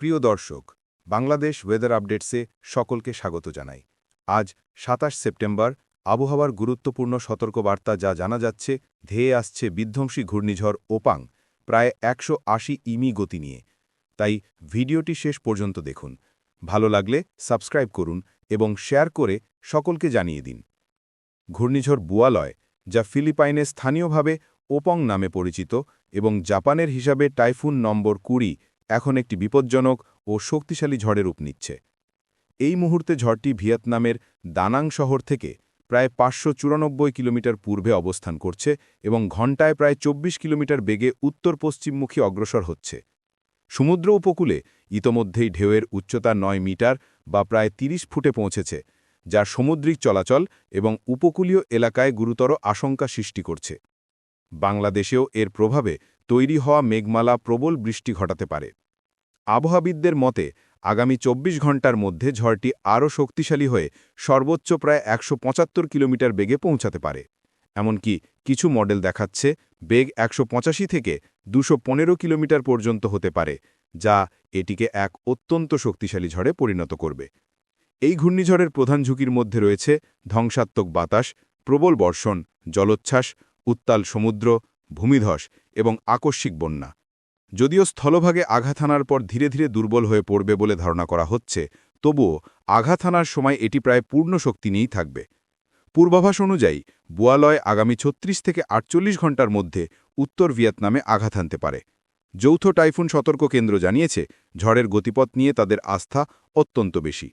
প্রিয় দর্শক, বাংলাদেশ ওয়েদার আপডেটসে সকলকে স্বাগত জানাই। আজ সাতাশ সেপ্টেম্বর, আবহাওয়ার গুরুত্বপূর্ণ সতর্কবার্তা যা জানা যাচ্ছে, ধেয়ে আসছে বিধ্বংসী ঘূর্ণিঝড় ওপাং, প্রায় একশো আশি ইমি গতি নিয়ে। তাই ভিডিওটি শেষ পর্যন্ত দেখুন। ভালো লাগলে সাবস্ক্রাইব করুন এবং শেয়ার করে সকলকে জানিয়ে দিন। ঘূর্ণিঝড় বুয়ালয়, যা ফিলিপাইনে স্থানীয়ভাবে ওপং নামে পরিচিত এবং জাপানের হিসাবে টাইফুন নম্বর কুড়ি এখন একটি বিপজ্জনক ও শক্তিশালী ঝড়ের রূপ নিচ্ছে। এই মুহূর্তে ঝড়টি ভিয়েতনামের দানাং শহর থেকে প্রায় পাঁচশো চুরানব্বই কিলোমিটার পূর্বে অবস্থান করছে এবং ঘণ্টায় প্রায় ২৪ কিলোমিটার বেগে উত্তর পশ্চিমমুখী অগ্রসর হচ্ছে। সমুদ্র উপকূলে ইতোমধ্যেই ঢেউয়ের উচ্চতা নয় মিটার বা প্রায় ৩০ ফুটে পৌঁছেছে, যা সমুদ্রিক চলাচল এবং উপকূলীয় এলাকায় গুরুতর আশঙ্কা সৃষ্টি করছে। বাংলাদেশেও এর প্রভাবে তৈরি হওয়া মেঘমালা প্রবল বৃষ্টি ঘটাতে পারে। আবহাওয়াবিদদের মতে, আগামী ২৪ ঘণ্টার মধ্যে ঝড়টি আরও শক্তিশালী হয়ে সর্বোচ্চ প্রায় একশো পঁচাত্তর কিলোমিটার বেগে পৌঁছাতে পারে। এমনকি কিছু মডেল দেখাচ্ছে বেগ একশো পঁচাশি থেকে দুশো কিলোমিটার পর্যন্ত হতে পারে, যা এটিকে এক অত্যন্ত শক্তিশালী ঝড়ে পরিণত করবে। এই ঘূর্ণিঝড়ের প্রধান ঝুঁকির মধ্যে রয়েছে ধ্বংসাত্মক বাতাস, প্রবল বর্ষণ, জলোচ্ছ্বাস, উত্তাল সমুদ্র, ভূমিধস এবং আকস্মিক বন্যা। যদিও স্থলভাগে আঘাত হানার পর ধীরে ধীরে দুর্বল হয়ে পড়বে বলে ধারণা করা হচ্ছে, তবুও আঘাত হানার সময় এটি প্রায় পূর্ণ শক্তি নিয়েই থাকবে। পূর্বাভাস অনুযায়ী, বুয়ালয় আগামী ৩৬ থেকে আটচল্লিশ ঘণ্টার মধ্যে উত্তর ভিয়েতনামে আঘাত হানতে পারে। যৌথ টাইফুন সতর্ক কেন্দ্র জানিয়েছে, ঝড়ের গতিপথ নিয়ে তাদের আস্থা অত্যন্ত বেশি।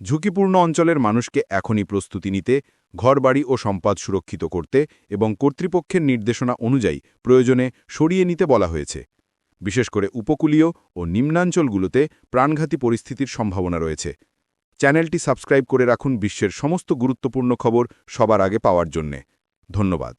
ঝুঁকিপূর্ণ অঞ্চলের মানুষকে এখনই প্রস্তুতি নিতে, ঘরবাড়ি ও সম্পদ সুরক্ষিত করতে এবং কর্তৃপক্ষের নির্দেশনা অনুযায়ী প্রয়োজনে সরিয়ে নিতে বলা হয়েছে। বিশেষ করে উপকূলীয় ও নিম্নাঞ্চলগুলোতে প্রাণঘাতী পরিস্থিতির সম্ভাবনা রয়েছে। চ্যানেলটি সাবস্ক্রাইব করে রাখুন বিশ্বের সমস্ত গুরুত্বপূর্ণ খবর সবার আগে পাওয়ার জন্যে। ধন্যবাদ।